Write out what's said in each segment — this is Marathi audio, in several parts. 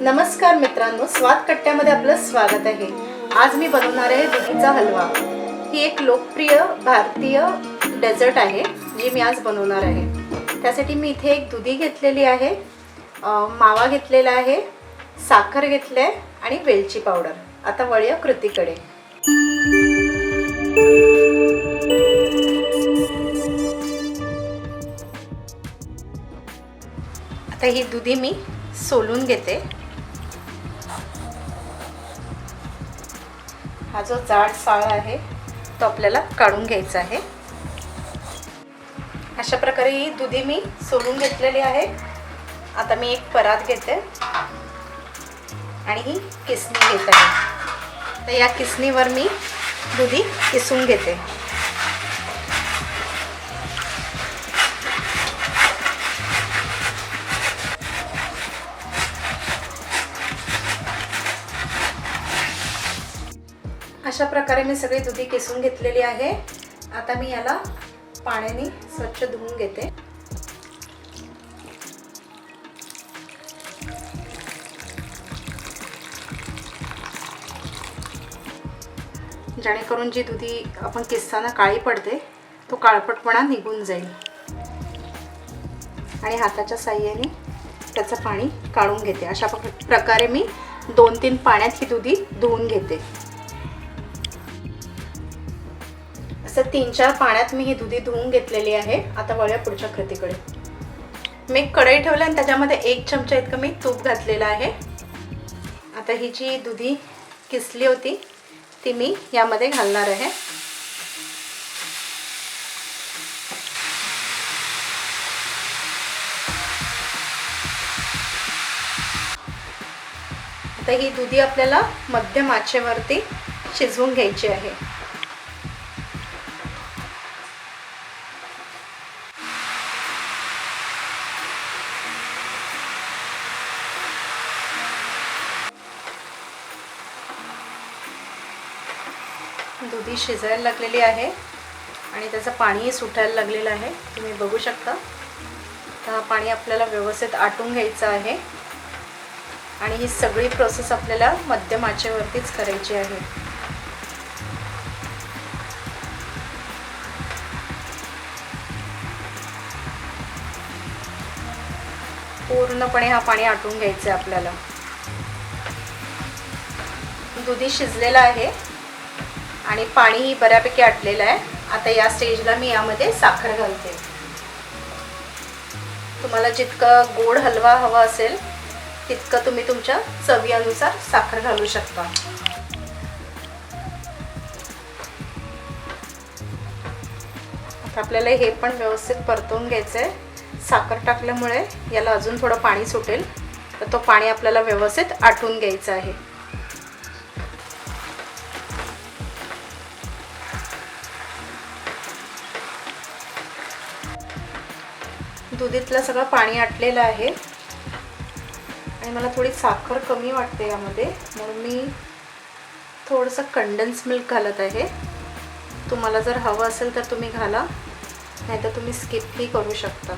नमस्कार मित्रांनो स्वाद कट्ट्यामध्ये आपलं स्वागत आहे. आज मी बनवणार आहे दुधीचा हलवा. ही एक लोकप्रिय भारतीय डेझर्ट आहे जी मी आज बनवणार आहे. त्यासाठी मी इथे एक दुधी घेतलेली आहे मावा घेतलेला आहे साखर घेतलं आहे आणि वेलची पावडर. आता वळूया कृतीकडे. आता ही दुधी मी सोलून घेते. हा जो जाड साळ आहे तो आपल्याला काढून घ्यायचा आहे. अशा प्रकारे ही दुधी मी सोलून घेतलेली आहे. आता मी एक परात घेते. आणि ही किसणी घेत. आहे तर या किसणीवर मी दुधी किसून घेते. अशा प्रकारे मी सगळी दुधी किसून घेतलेली आहे. आता मी याला पाण्याने स्वच्छ धुवून घेते. जेणेकरून जी दुधी आपण किसताना काळी पडते तो काळपटपणा निघून जाईल. आणि हाताच्या साह्याने त्याचं पाणी काढून घेते. अशा प्रकारे मी दोन तीन पाण्यात ही दुधी धुवून घेते. असं तीन चार पाण्यात मी ही दुधी धुवून घेतलेली आहे. आता वळूया पुढच्या कृतीकडे. मी एक कढई ठेवलं आणि त्याच्यामध्ये एक चमचा इतकं मी तूप घातलेलं आहे. आता ही जी दुधी किसली होती ती मी यामध्ये घालणार आहे. आता ही दुधी आपल्याला मध्यम आचेवरती शिजवून घ्यायची आहे. दुधी शिजायला लागलेली आहे आणि त्याचं पाणीही सुटायला लागलेलं आहे. तुम्ही बघू शकता. तर हा पाणी आपल्याला व्यवस्थित आटून घ्यायचं आहे. आणि ही सगळी प्रोसेस आपल्याला मध्यम आचेवरतीच करायची आहे. पूर्णपणे हा पाणी आटून घ्यायचं आहे आपल्याला. दुधी शिजलेला आहे. आणि पाणीही बऱ्यापैकी आटलेलं आहे. आता या स्टेजला मी यामध्ये साखर घालते. तुम्हाला जितकं गोड हलवा हवा असेल तितकं तुम्ही तुमच्या चवीनुसार साखर घालू शकता. आता आपल्याला हे पण व्यवस्थित परतवून घ्यायचं आहे साखर टाकल्यामुळे याला अजून थोडं पाणी सुटेल. तर तो पाणी आपल्याला व्यवस्थित आटून घ्यायचं आहे. दुधीतलं सगळं पाणी आटलेलं आहे. आणि मला थोडी साखर कमी वाटते यामध्ये. म्हणून मी थोडंसं कंडेन्स मिल्क घालत आहे. तुम्हाला जर हवं असेल तर तुम्ही घाला. नाहीतर तुम्ही स्किपही करू शकता.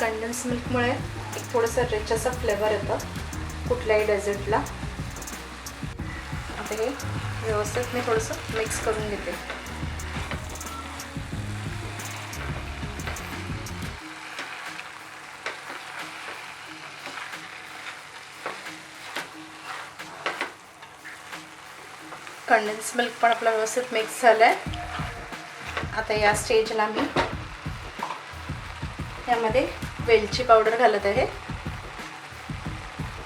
कंडेन्स मिल्कमुळे एक थोडंसं रिच असं फ्लेवर येतं. कुठल्याही डेझर्टला आता हे व्यवस्थित मी थोडंसं मिक्स करून घेते. कंडेन्स मिल्क पण आपलं व्यवस्थित मिक्स झालं आहे आता या स्टेजला मी यामध्ये वेलची पावडर घालत आहे.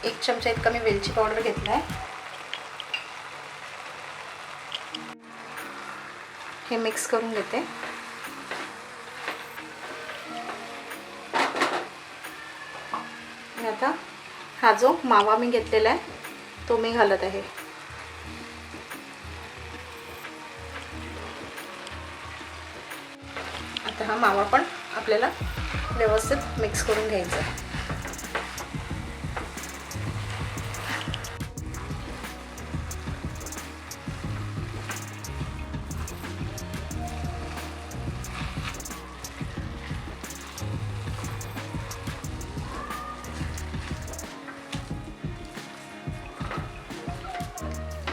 एक चमचा इतका मी वेलची पावडर घेतला आहे हे मिक्स करून घेते. आता हा जो मावा मी घेतलेला आहे तो मी घालत आहे. तर हा मावा पण आपल्याला व्यवस्थित मिक्स करून घ्यायचा आहे.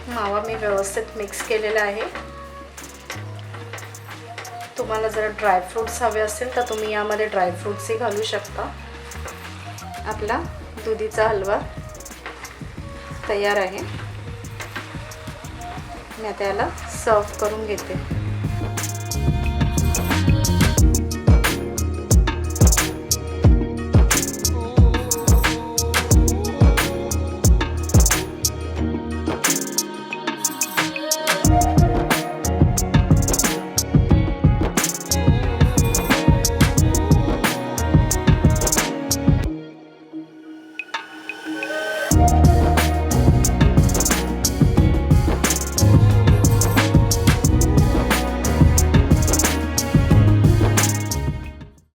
मावा मी व्यवस्थित मिक्स केलेला आहे. तुम्हाला जर ड्रायफ्रूट्स हवे असतील तर तुम्ही यामध्ये ड्रायफ्रूट्सही घालू शकता. आपला दुधीचा हलवा तयार आहे. मी आता याला सर्व करून घेते.